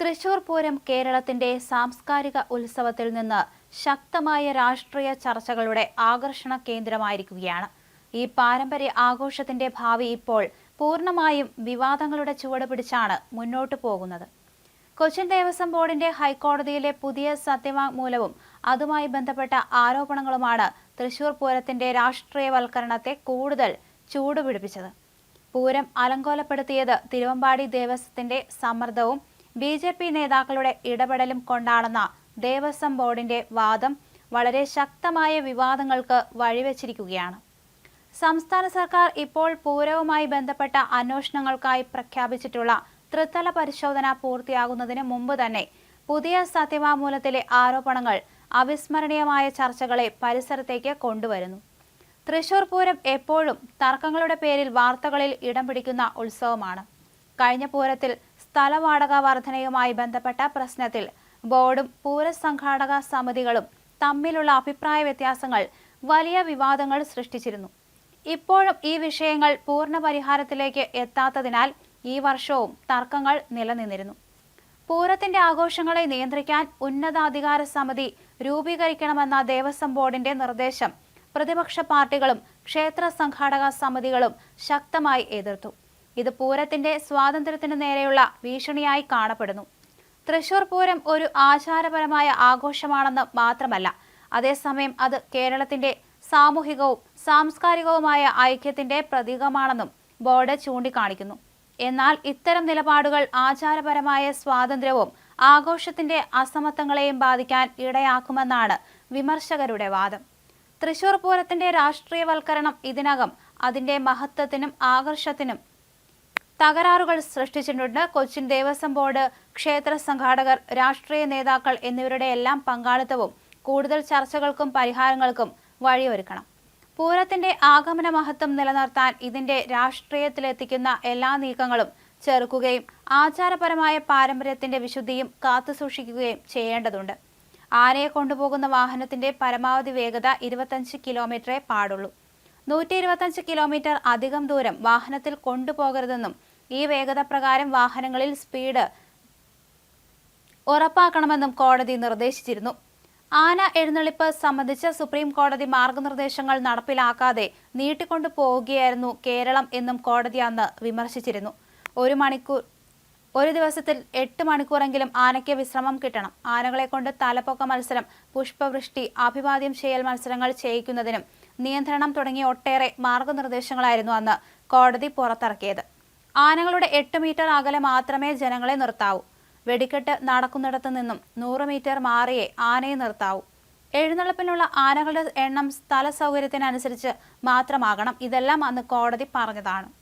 തൃശൂർ പൂരം കേരളത്തിന്റെ സാംസ്കാരിക ഉത്സവത്തിൽ നിന്ന് ശക്തമായ രാഷ്ട്രീയ ചർച്ചകളുടെ ആകർഷണ കേന്ദ്രമായിരിക്കുകയാണ്. ഈ പാരമ്പര്യ ആഘോഷത്തിന്റെ ഭാവി ഇപ്പോൾ പൂർണമായും വിവാദങ്ങളുടെ ചുവട് പിടിച്ചാണ് മുന്നോട്ടു പോകുന്നത്. കൊച്ചിൻ ദേവസ്വം ബോർഡിന്റെ ഹൈക്കോടതിയിലെ പുതിയ സത്യവാങ്മൂലവും അതുമായി ബന്ധപ്പെട്ട ആരോപണങ്ങളുമാണ് തൃശൂർ പൂരത്തിന്റെ രാഷ്ട്രീയവൽക്കരണത്തെ കൂടുതൽ ചൂടുപിടിപ്പിച്ചത്. പൂരം അലങ്കോലപ്പെടുത്തിയത് തിരുവമ്പാടി ദേവസ്വത്തിന്റെ സമ്മർദ്ദവും ബി ജെ പി നേതാക്കളുടെ ഇടപെടലും കൊണ്ടാണെന്ന ദേവസ്വം ബോർഡിന്റെ വാദം വളരെ ശക്തമായ വിവാദങ്ങൾക്ക് വഴിവെച്ചിരിക്കുകയാണ്. സംസ്ഥാന സർക്കാർ ഇപ്പോൾ പൂരവുമായി ബന്ധപ്പെട്ട അന്വേഷണങ്ങൾക്കായി പ്രഖ്യാപിച്ചിട്ടുള്ള ത്രിതല പരിശോധന പൂർത്തിയാകുന്നതിന് മുമ്പ് തന്നെ പുതിയ സത്യവാങ്മൂലത്തിലെ ആരോപണങ്ങൾ അവിസ്മരണീയമായ ചർച്ചകളെ പരിസരത്തേക്ക് കൊണ്ടുവരുന്നു. തൃശൂർ പൂരം എപ്പോഴും തർക്കങ്ങളുടെ പേരിൽ വാർത്തകളിൽ ഇടം പിടിക്കുന്ന ഉത്സവമാണ്. കഴിഞ്ഞ പൂരത്തിൽ സ്ഥലവാടക വർധനയുമായി ബന്ധപ്പെട്ട പ്രശ്നത്തിൽ ബോർഡും പൂരസംഘാടക സമിതികളും തമ്മിലുള്ള അഭിപ്രായ വ്യത്യാസങ്ങൾ വലിയ വിവാദങ്ങൾ സൃഷ്ടിച്ചിരുന്നു. ഇപ്പോഴും ഈ വിഷയങ്ങൾ പൂർണ പരിഹാരത്തിലേക്ക് എത്താത്തതിനാൽ ഈ വർഷവും തർക്കങ്ങൾ നിലനിന്നിരുന്നു. പൂരത്തിന്റെ ആഘോഷങ്ങളെ നിയന്ത്രിക്കാൻ ഉന്നതാധികാര സമിതി രൂപീകരിക്കണമെന്ന ദേവസ്വം ബോർഡിന്റെ നിർദ്ദേശം പ്രതിപക്ഷ പാർട്ടികളും ക്ഷേത്ര സംഘാടക സമിതികളും ശക്തമായി എതിർത്തു. ഇത് പൂരത്തിന്റെ സ്വാതന്ത്ര്യത്തിന് നേരെയുള്ള ഭീഷണിയായി കാണപ്പെടുന്നു. തൃശൂർ പൂരം ഒരു ആചാരപരമായ ആഘോഷമാണെന്ന് മാത്രമല്ല അതേസമയം അത് കേരളത്തിന്റെ സാമൂഹികവും സാംസ്കാരികവുമായ ഐക്യത്തിന്റെ പ്രതീകമാണെന്നും ബോർഡ് ചൂണ്ടിക്കാണിക്കുന്നു. എന്നാൽ ഇത്തരം നിലപാടുകൾ ആചാരപരമായ സ്വാതന്ത്ര്യവും ആഘോഷത്തിന്റെ അസമത്വങ്ങളെയും ബാധിക്കാൻ ഇടയാക്കുമെന്നാണ് വിമർശകരുടെ വാദം. തൃശൂർ പൂരത്തിന്റെ രാഷ്ട്രീയവൽക്കരണം ഇതിനകം അതിന്റെ മഹത്വത്തിനും ആകർഷത്തിനും തകരാറുകൾ സൃഷ്ടിച്ചിട്ടുണ്ട്. കൊച്ചിൻ ദേവസ്വം ബോർഡ് ക്ഷേത്ര സംഘാടകർ രാഷ്ട്രീയ നേതാക്കൾ എന്നിവരുടെ എല്ലാം പങ്കാളിത്തവും കൂടുതൽ ചർച്ചകൾക്കും പരിഹാരങ്ങൾക്കും വഴിയൊരുക്കണം. പൂരത്തിന്റെ ആഗമന മഹത്വം നിലനിർത്താൻ ഇതിന്റെ രാഷ്ട്രീയത്തിലെത്തിക്കുന്ന എല്ലാ നീക്കങ്ങളും ചെറുക്കുകയും ആചാരപരമായ പാരമ്പര്യത്തിന്റെ വിശുദ്ധിയും കാത്തുസൂക്ഷിക്കുകയും ചെയ്യേണ്ടതുണ്ട്. ആനയെ കൊണ്ടുപോകുന്ന വാഹനത്തിന്റെ പരമാവധി വേഗത ഇരുപത്തഞ്ച് കിലോമീറ്ററേ പാടുള്ളൂ. നൂറ്റി ഇരുപത്തഞ്ച് കിലോമീറ്റർ അധികം ദൂരം വാഹനത്തിൽ കൊണ്ടുപോകരുതെന്നും ഈ വേഗത പ്രകാരം വാഹനങ്ങളിൽ സ്പീഡ് ഉറപ്പാക്കണമെന്നും കോടതി നിർദ്ദേശിച്ചിരുന്നു. ആന എഴുന്നള്ളിപ്പ് സംബന്ധിച്ച് സുപ്രീം കോടതി മാർഗനിർദ്ദേശങ്ങൾ നടപ്പിലാക്കാതെ നീട്ടിക്കൊണ്ടു പോവുകയായിരുന്നു കേരളം എന്നും കോടതി അന്ന് വിമർശിച്ചിരുന്നു. ഒരു മണിക്കൂർ ഒരു ദിവസത്തിൽ എട്ട് മണിക്കൂറെങ്കിലും ആനയ്ക്ക് വിശ്രമം കിട്ടണം. ആനകളെ കൊണ്ട് തലപ്പൊക്ക മത്സരം പുഷ്പവൃഷ്ടി അഭിവാദ്യം ചെയ്യൽ മത്സരങ്ങൾ ചെയ്യിക്കുന്നതിനും നിയന്ത്രണം തുടങ്ങിയ ഒട്ടേറെ മാർഗനിർദ്ദേശങ്ങളായിരുന്നു അന്ന് കോടതി പുറത്തിറക്കിയത്. ആനകളുടെ എട്ട് മീറ്റർ അകലെ മാത്രമേ ജനങ്ങളെ നിർത്താവൂ. വെടിക്കെട്ട് നടക്കുന്നിടത്തു നിന്നും നൂറ് മീറ്റർ മാറിയേ ആനയെ നിർത്താവൂ. എഴുന്നള്ളപ്പിനുള്ള ആനകളുടെ എണ്ണം സ്ഥല സൗകര്യത്തിനനുസരിച്ച് മാത്രമാകണം. ഇതെല്ലാം അന്ന് കോടതി പറഞ്ഞതാണ്.